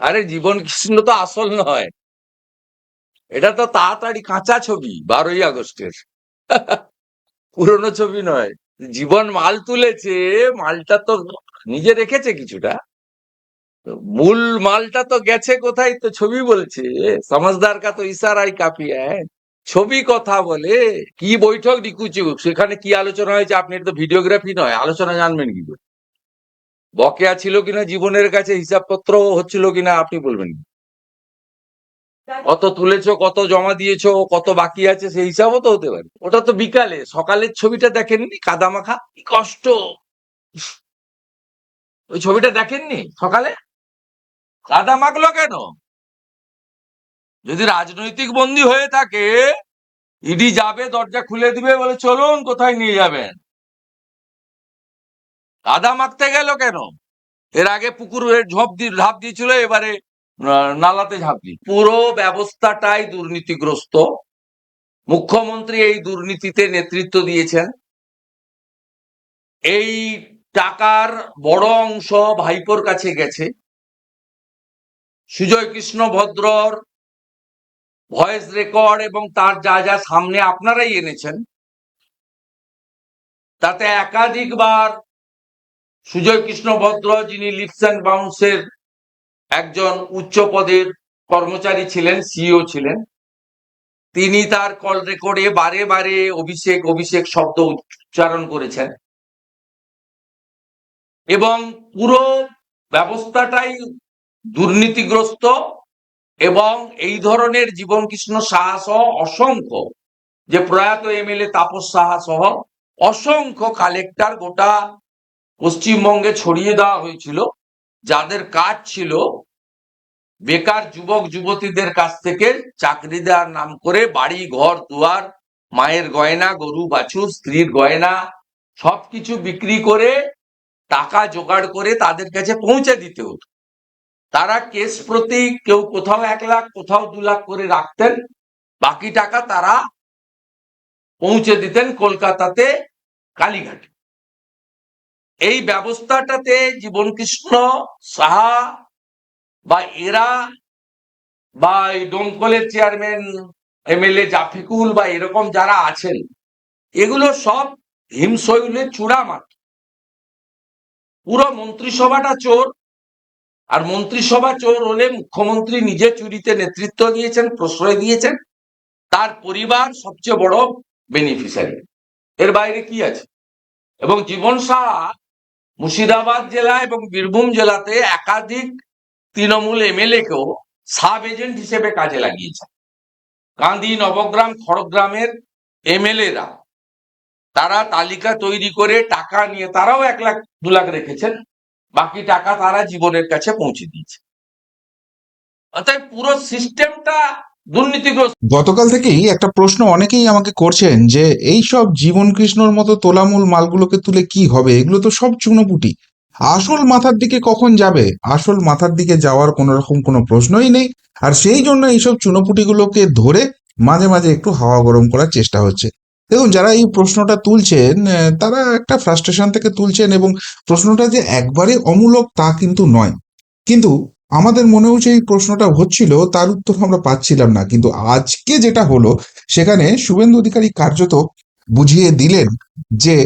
আরে জীবন কৃষ্ণ তো আসল নয়। এটা তো তাড়াতাড়ি কাঁচা ছবি, বারোই আগস্টের। পুরনো ছবি নয়। জীবন মাল তুলেছে, মালটা তো নিজে রেখেছে কিছুটা। মূল মালটা তো গেছে কোথায় তো ছবি বলছে। সমাজদার কা তো ইশারাই কাফি হ্যাঁ। ছবি কথা বলে, কি বৈঠক ডিকুচু সেখানে কি আলোচনা হয়েছে, আপনি তো ভিডিওগ্রাফি নয়, আলোচনা জানবেন কি করে? বকেয়া ছিল কিনা জীবনের কাছে হিসাবপত্র হচ্ছিল কিনা আপনি বলবেন। কত তুলেছো, কত জমা দিয়েছ, কত বাকি আছে, সেই হিসাবও তো হতে পারে। ওটা তো বিকালে, সকালের ছবিটা দেখেননি? কাদামাখা? কি কষ্ট! ওই ছবিটা দেখেননি সকালে? কাদা মাখলো কেন? যদি রাজনৈতিক বন্দী হয়ে থাকে, ইডি যাবে, দরজা খুলে দিবে, বলে চলুন, কোথায় নিয়ে যাবেন? কাদা মাখতে গেল কেন? এর আগে পুকুরে ঝোপ দিয়ে ঝাঁপ দিয়েছিল, এবারে নালাতে ঝাঁপ দিয়ে পুরো ব্যবস্থাটাই দুর্নীতিগ্রস্ত। মুখ্যমন্ত্রী এই দুর্নীতিতে নেতৃত্ব দিয়েছেন। এই টাকার বড় অংশ ভাইপোর কাছে গেছে। সুজয় কৃষ্ণ ভদ্রর ভয়েস রেকর্ড এবং তার যা যা সামনে আপনারাই এনেছেন, তাতে একাধিকবার সুজয় কৃষ্ণ ভদ্র যিনি লিপস অ্যান্ড বাউন্সের একজন উচ্চ পদের কর্মচারী ছিলেন সিইও ছিলেন, তিনি তার কল রেকর্ডে বারে বারে অভিষেক অভিষেক শব্দ উচ্চারণ করেছেন। এবং পুরো ব্যবস্থাটাই দুর্নীতিগ্রস্ত এবং এই ধরনের জীবন কৃষ্ণ সাহা সহ অসংখ্য, যে প্রয়াত এমএলএ তাপস সাহা সহ অসংখ্য কালেক্টর গোটা পশ্চিমবঙ্গে ছড়িয়ে দেওয়া হয়েছিল। যাদের কাজ ছিল বেকার যুবক, যুবতীদের কাছ থেকে চাকরি দেওয়ার নাম করে বাড়ি, ঘর, দুয়ার, মায়ের গয়না, গরু, বাছুর, স্ত্রীর গয়না সবকিছু বিক্রি করে টাকা জোগাড় করে তাদের কাছে পৌঁছে দিতে হতো। তারা কেস প্রতি কেউ কোথাও এক লাখ, কোথাও দু লাখ করে রাখতেন। বাকি টাকা তারা পৌঁছে দিতেন কলকাতাতে, কালীঘাটে। এই ব্যবস্থাটাতে জীবনকৃষ্ণ সাহা বা এরা বা এই ডোমকলের চেয়ারম্যান, এমএলএ জাফিকুল বা এরকম যারা আছেন, এগুলো সব হিমশৈলের চূড়া মাত্র পুরো মন্ত্রিসভাটা চোর, আর মন্ত্রিসভা চোর হলে মুখ্যমন্ত্রী নিজে চুরিতে নেতৃত্ব দিয়েছেন, প্রশ্রয় দিয়েছেন, তার পরিবার সবচেয়ে বড় বেনিফিশিয়ারি এর বাইরে কি আছে? এবং জীবন সাহা মুর্শিদাবাদ জেলা এবং বীরভূম জেলাতে একাধিক তৃণমূল এমএলএ কেও সাব এজেন্ট হিসেবে কাজে লাগিয়েছেন কান্দি নবগ্রাম খড়গ্রামের এমএলএরা, তারা তালিকা তৈরি করে টাকা নিয়ে তারাও এক লাখ, দু লাখ রেখেছেন, বাকি টাকা তারা জীবনের কাছে পৌঁছে দিয়েছে। অর্থাৎ পুরো সিস্টেমটা দুর্নীতিগ্রস্ত। গতকাল থেকেই একটা প্রশ্ন অনেকেই আমাকে করছেন যে, এই সব জীবন কৃষ্ণর মতো তোলামূল মালগুলোকে তুলে কি হবে? এগুলো তো সব চুনোপুটি। আসল মাথার দিকে কখন যাবে? আসল মাথার দিকে যাওয়ার কোনো রকম কোনো প্রশ্নই নেই। আর সেই জন্য এইসব চুনোপুটিগুলোকে ধরে মাঝে মাঝে একটু হাওয়া গরম করার চেষ্টা হচ্ছে। দেখুন, যারা এই প্রশ্নটা তুলছেন তারা একটা ফ্রাস্ট্রেশন থেকে তুলছেন এবং প্রশ্নটা যে একবারে অমূলক তা কিন্তু নয়। কিন্তু আমাদের মনেও যে এই প্রশ্নটা হচ্ছিল, তার উত্তর আমরা পাচ্ছিলাম না। কিন্তু আজকে যেটা হলো, সেখানে শুভেন্দু অধিকারী কার্যত বুঝিয়ে দিলেন যে,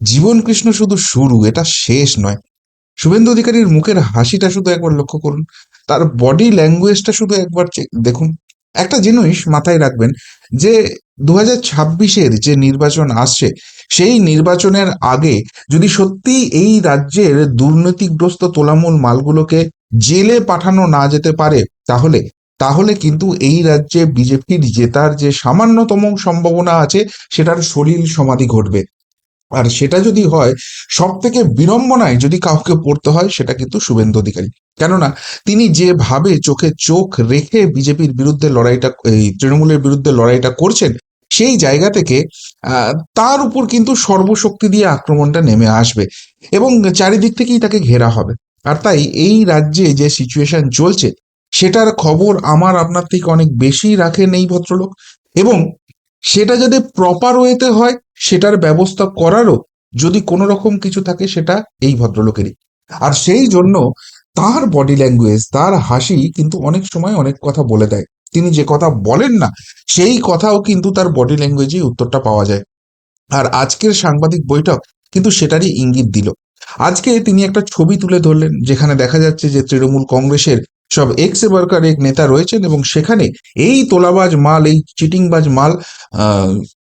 জীবন কৃষ্ণ শুধু শুরু, এটা শেষ নয়। শুভেন্দু অধিকারীর মুখের হাসিটা শুধু একবার লক্ষ্য করুন। তার বডি ল্যাঙ্গুয়েজটা শুধু একবার দেখুন। একটা জিনিস মাথায় রাখবেন যে দু হাজার যে নির্বাচন আসছে সেই নির্বাচনের আগে যদি সত্যি এই রাজ্যের দুর্নীতিগ্রস্ত তোলামূল মালগুলোকে জেলে পাঠানো না যেতে পারে, তাহলে তাহলে কিন্তু এই রাজ্যে বিজেপির জেতার যে সামান্যতম সম্ভাবনা আছে, সেটার সলিল সমাধি ঘটবে। আর সেটা যদি হয় সব থেকে বিড়ম্বনায় যদি কাউকে পড়তে হয়, সেটা কিন্তু শুভেন্দু অধিকারী। কেননা, তিনি যেভাবে চোখে চোখ রেখে বিজেপির বিরুদ্ধে লড়াইটা, এই তৃণমূলের বিরুদ্ধে লড়াইটা করছেন সেই জায়গা থেকে তার উপর কিন্তু সর্বশক্তি দিয়ে আক্রমণটা নেমে আসবে এবং চারিদিক থেকেই তাকে ঘেরা হবে। আর তাই এই রাজ্যে যে সিচুয়েশন চলছে, সেটার খবর আমার আপনার থেকে অনেক বেশি রাখেন এই ভদ্রলোক এবং সেটা যদি প্রপার ওয়েতে হয়, সেটার ব্যবস্থা করারও যদি কোনো রকম কিছু থাকে, সেটা এই ভদ্রলোকেরই। আর সেই জন্য তার বডি ল্যাঙ্গুয়েজ তার হাসি কিন্তু অনেক সময় অনেক কথা বলে দেয়। তিনি যে কথা বলেন না, সেই কথাও কিন্তু তার বডি ল্যাঙ্গুয়েজেই উত্তরটা পাওয়া যায়। আর আজকের সাংবাদিক বৈঠক কিন্তু সেটারই ইঙ্গিত দিল। আজকে তিনি একটা ছবি তুলে ধরলেন, যেখানে দেখা যাচ্ছে যে তৃণমূল কংগ্রেসের সব এক্স ওয়ার্কার এক নেতা রয়েছেন এবং সেখানে এই তোলাবাজ মাল, এই চিটিংবাজ মাল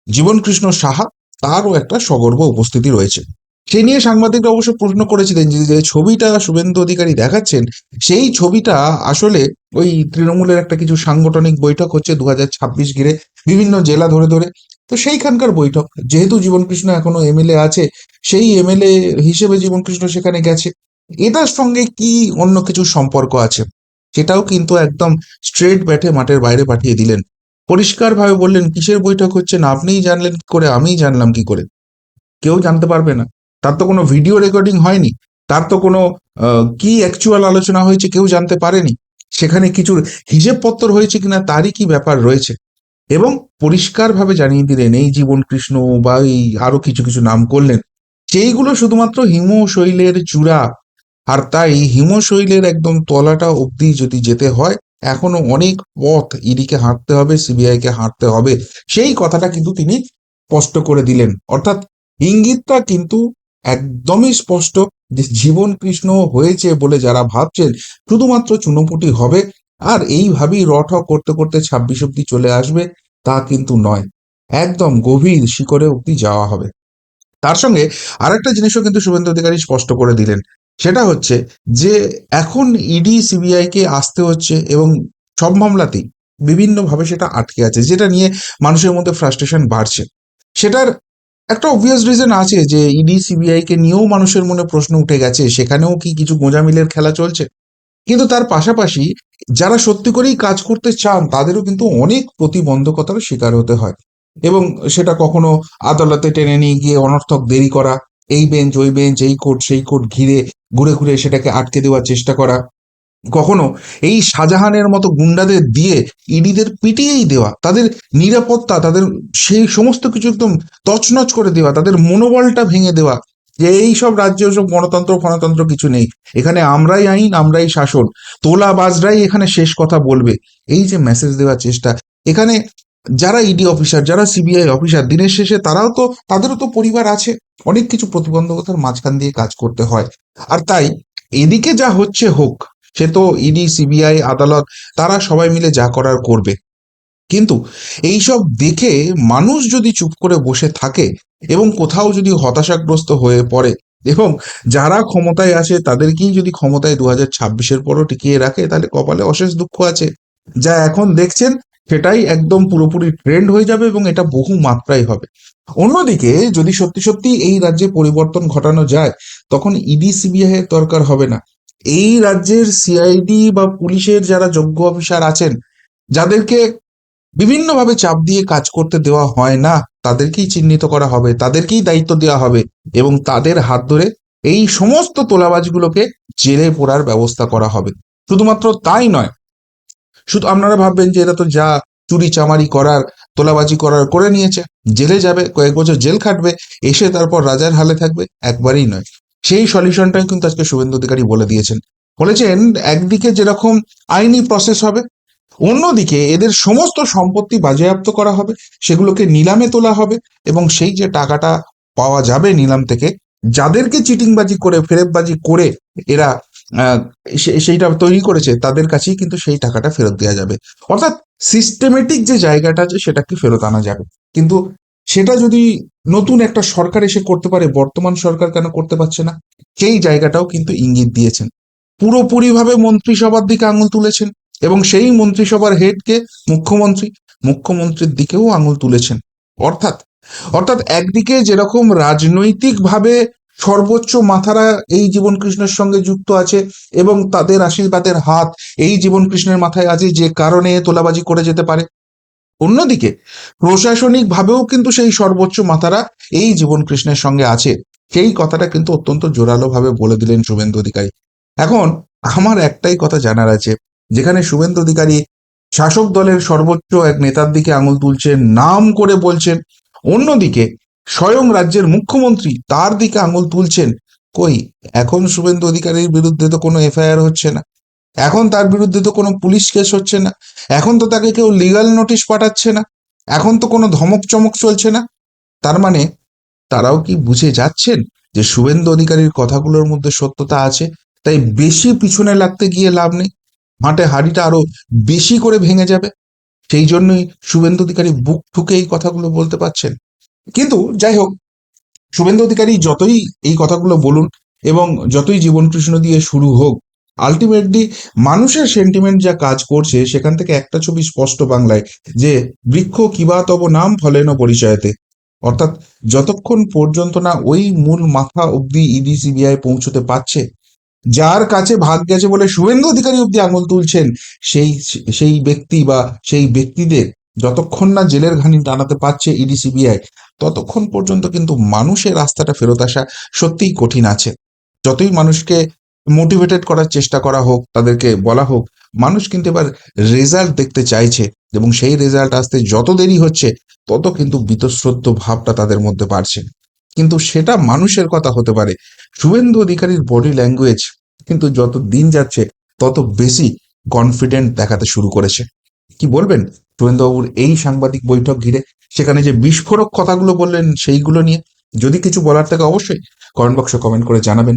জীবনকৃষ্ণ সাহা, তারও একটা সগর্ব উপস্থিতি রয়েছে। সেই নিয়ে সাংবাদিকরা অবশ্য প্রশ্ন করেছিলেন যে ছবিটা শুভেন্দু অধিকারী দেখাচ্ছেন, সেই ছবিটা আসলে ওই তৃণমূলের একটা কিছু সাংগঠনিক বৈঠক হচ্ছে দু ছাব্বিশ ঘিরে বিভিন্ন জেলা ধরে ধরে। তো সেইখানকার বৈঠক, যেহেতু জীবনকৃষ্ণ এখনও এমএলএ আছে, সেই এমএলএ হিসেবে জীবনকৃষ্ণ সেখানে গেছে। এটার সঙ্গে কি অন্য কিছু সম্পর্ক আছে? সেটাও কিন্তু একদম স্ট্রেট ব্যাটে মাঠের বাইরে পাঠিয়ে দিলেন। পরিষ্কারভাবে বললেন, কিসের বৈঠক হচ্ছে না? আপনিই জানলেন কি করে? আমিই জানলাম কি করে? কেউ জানতে পারবে না। তার তো কোনো ভিডিও রেকর্ডিং হয়নি। তার তো কোনো কি অ্যাকচুয়াল আলোচনা হয়েছে কেউ জানতে পারেনি। সেখানে কিছুর হিসেবপত্র হয়েছে কিনা তারই কি ব্যাপার রয়েছে। এবং পরিষ্কারভাবে জানিয়ে দিলেন, এই জীবন কৃষ্ণ বা এই আরও কিছু কিছু নাম করলেন, সেইগুলো শুধুমাত্র হিমশৈলের চূড়া। আর তাই হিমশৈলের একদম তলাটা অবধি যদি যেতে হয়, এখনও অনেক পথ ইডিকে হাঁটতে হবে সিবিআই কে হাঁটতে হবে। সেই কথাটা কিন্তু তিনি স্পষ্ট করে দিলেন। অর্থাৎ ইঙ্গিতটা কিন্তু একদমই স্পষ্ট যে জীবন কৃষ্ণ হয়েছে বলে যারা ভাবছেন, শুধুমাত্র চুনোপুটি হবে আর এইভাবেই রঠ করতে করতে ছাব্বিশ অব্দি চলে আসবে, তা কিন্তু নয়। একদম গভীর শিকড়ে অব্দি যাওয়া হবে। তার সঙ্গে আরেকটা জিনিসও কিন্তু শুভেন্দু অধিকারী স্পষ্ট করে দিলেন। সেটা হচ্ছে যে এখন ইডি, সিবিআই কে আসতে হচ্ছে এবং সব মামলাতেই বিভিন্নভাবে সেটা আটকে আছে, যেটা নিয়ে মানুষের মধ্যে ফ্রাস্ট্রেশন বাড়ছে। সেটার একটা অবভিয়াস রিজন আছে যে ইডি সিবিআই কে নিয়েও মানুষের মনে প্রশ্ন উঠে গেছে, সেখানেও কি কিছু গোঁজামিলের খেলা চলছে? কিন্তু তার পাশাপাশি যারা সত্যি করেই কাজ করতে চান, তাদেরও কিন্তু অনেক প্রতিবন্ধকতার শিকার হতে হয়। এবং সেটা কখনো আদালতে টেনে নিয়ে গিয়ে অনর্থক দেরি করা, এই বেঞ্চ, ওই বেঞ্চ, এই কোর্ট, সেই কোর্ট ঘিরে ঘুরে ঘুরে সেটাকে আটকে দেওয়ার চেষ্টা করা কখনো এই শাহজাহানের মতো গুন্ডাদের দিয়ে ইডিদের পিটিয়েই দেওয়া, তাদের নিরাপত্তা, তাদের সেই সমস্ত কিছু একদম তছনছ করে দেওয়া, তাদের মনোবলটা ভেঙে দেওয়া, যে এই সব রাজ্যে সব গণতন্ত্র, ফণতন্ত্র কিছু নেই। এখানে আমরাই আইন, আমরাই শাসন। তোলাবাজরাই এখানে শেষ কথা বলবে। এই যে মেসেজ দেওয়ার চেষ্টা, এখানে যারা ইডি অফিসার, যারা সিবিআই অফিসার, দিনের শেষে তারাও তো, তাদেরও তো পরিবার আছে। অনেক কিছু প্রতিবন্ধকতার মাঝখান দিয়ে কাজ করতে হয়। আর তাই, এদিকে যা হচ্ছে হোক সে তো ইডি, সিবিআই, আদালত, তারা সবাই মিলে যা করার করবে। কিন্তু এইসব দেখে মানুষ যদি চুপ করে বসে থাকে এবং কোথাও যদি হতাশাগ্রস্ত হয়ে পড়ে এবং যারা ক্ষমতায় আসে তাদেরকেই যদি ক্ষমতায় দু হাজার ছাব্বিশের পরও টিকিয়ে রাখে, তাহলে কপালে অশেষ দুঃখ আছে। যা এখন দেখছেন, সেটাই একদম পুরোপুরি ট্রেন্ড হয়ে যাবে এবং এটা বহু মাত্রায় হবে। অন্যদিকে যদি সত্যি সত্যি এই রাজ্যে পরিবর্তন ঘটানো যায়, তখন ইডি, সিবিআই এর দরকার হবে না। এই রাজ্যের সিআইডি বা পুলিশের যারা যোগ্য অফিসার আছেন, যাদেরকে বিভিন্নভাবে চাপ দিয়ে কাজ করতে দেওয়া হয় না, তাদেরকেই চিহ্নিত করা হবে, তাদেরকেই দায়িত্ব দেওয়া হবে এবং তাদের হাত ধরে এই সমস্ত তোলাবাজগুলোকে জেলে পড়ার ব্যবস্থা করা হবে। শুধুমাত্র তাই নয়, শুধু আপনারা ভাববেন যে এরা তো যা চুরি চামারি করার, তোলাবাজি করার করে নিয়েছে, জেলে যাবে, কয়েক বছর জেল খাটবে, এসে তারপর রাজার হালে থাকবে, একবারই নয়। সেই সলিউশনটাই কিন্তু আজকে শুভেন্দু অধিকারী বলে দিয়েছেন। বলেছেন, একদিকে যেরকম আইনি প্রসেস হবে, অন্যদিকে এদের সমস্ত সম্পত্তি বাজেয়াপ্ত করা হবে, সেগুলোকে নিলামে তোলা হবে এবং সেই যে টাকাটা পাওয়া যাবে নিলাম থেকে, যাদেরকে চিটিংবাজি করে ফেরেববাজি করে এরা সেইটা তৈরি করেছে, তাদের কাছেই কিন্তু সেই টাকাটা ফেরত দেওয়া যাবে। অর্থাৎ সিস্টেমেটিক যে জায়গাটা আছে, সেটাকে ফেরত আনা যাবে। কিন্তু সেটা যদি নতুন একটা সরকার এসে করতে পারে, বর্তমান সরকার কেন করতে পারছে না? সেই জায়গাটাও কিন্তু ইঙ্গিত দিয়েছেন। পুরোপুরিভাবে মন্ত্রিসভার দিকে আঙুল তুলেছেন এবং সেই মন্ত্রিসভার হেডকে মুখ্যমন্ত্রী, মুখ্যমন্ত্রীর দিকেও আঙুল তুলেছেন। অর্থাৎ অর্থাৎ একদিকে যেরকম রাজনৈতিকভাবে সর্বোচ্চ মাথারা এই জীবন কৃষ্ণের সঙ্গে যুক্ত আছে এবং তাদের আশীর্বাদের হাত এই জীবন কৃষ্ণের মাথায় আছে যে কারণে তোলাবাজি করে যেতে পারে অন্যদিকে প্রশাসনিক ভাবেও কিন্তু সেই সর্বোচ্চ মাথারা এই জীবন কৃষ্ণের সঙ্গে আছে। সেই কথাটা কিন্তু অত্যন্ত জোরালো ভাবে বলে দিলেন শুভেন্দু অধিকারী। এখন আমার একটাই কথা জানার আছে, যেখানে শুভেন্দু অধিকারী শাসক দলের সর্বোচ্চ এক নেতার দিকে আঙুল তুলছেন, নাম করে বলছেন, অন্যদিকে স্বয়ং রাজ্যের মুখ্যমন্ত্রী তার দিকে আঙুল তুলছেন, কই, এখন শুভেন্দু অধিকারীর বিরুদ্ধে তো কোনো এফআইআর হচ্ছে না। এখন তার বিরুদ্ধে তো কোনো পুলিশ কেস হচ্ছে না। এখন তো তাকে কেউ লিগাল নোটিশ পাঠাচ্ছে না। এখন তো কোনো ধমক চমক চলছে না। তার মানে তারাও কি বুঝে যাচ্ছেন যে শুভেন্দু অধিকারীর কথাগুলোর মধ্যে সত্যতা আছে? তাই বেশি পিছনে লাগতে গিয়ে লাভ নেই। মাঠে হাড়িটা আরও বেশি করে ভেঙে যাবে। সেই জন্যই শুভেন্দু অধিকারী বুক ঠুকে এই কথাগুলো বলতে পারছেন। কিন্তু যাই হোক, শুভেন্দু অধিকারী যতই এই কথাগুলো বলুন এবং যতই জীবন কৃষ্ণ দিয়ে শুরু হোক আলটিমেটলি মানুষের সেন্টিমেন্ট যা কাজ করছে, সেখান থেকে একটা ছবি স্পষ্ট বাংলায়, যে বৃক্ষ কিবা তব নাম ফলেন পরিচয়তে। অর্থাৎ যতক্ষণ পর্যন্ত না ওই মূল মাথা অব্দি ইডি, সিবিআই পৌঁছতে পারছে, যার কাছে ভাগ গেছে বলে শুভেন্দু অধিকারী অব্দি আঙুল তুলছেন, সেই সেই ব্যক্তি বা সেই ব্যক্তিদের যতক্ষণ না জেলের ঘানি টানাতে পারছে ইডি, সিবিআই, ততক্ষণ পর্যন্ত কিন্তু মানুষের রাস্তাটা ফেরত আসা সত্যিই কঠিন আছে। যতই মানুষকে মোটিভেটেড করার চেষ্টা করা হোক, তাদেরকে বলা হোক, মানুষ কিন্তু এবার রেজাল্ট দেখতে চাইছে এবং সেই রেজাল্ট আসতে যত দেরি হচ্ছে, তত কিন্তু বীতশ্রদ্ধ ভাবটা তাদের মধ্যে বাড়ছে। কিন্তু সেটা মানুষের কথা হতে পারে। শুভেন্দু অধিকারীর বডি ল্যাঙ্গুয়েজ কিন্তু যত দিন যাচ্ছে, তত বেশি কনফিডেন্ট দেখাতে শুরু করেছে। কি বলবেন? শুভেন্দুবাবুর এই সাংবাদিক বৈঠক ঘিরে সেখানে যে বিস্ফোরক কথাগুলো বললেন সেইগুলো নিয়ে যদি কিছু বলার থাকে অবশ্যই কমেন্ট বক্সে কমেন্ট করে জানাবেন।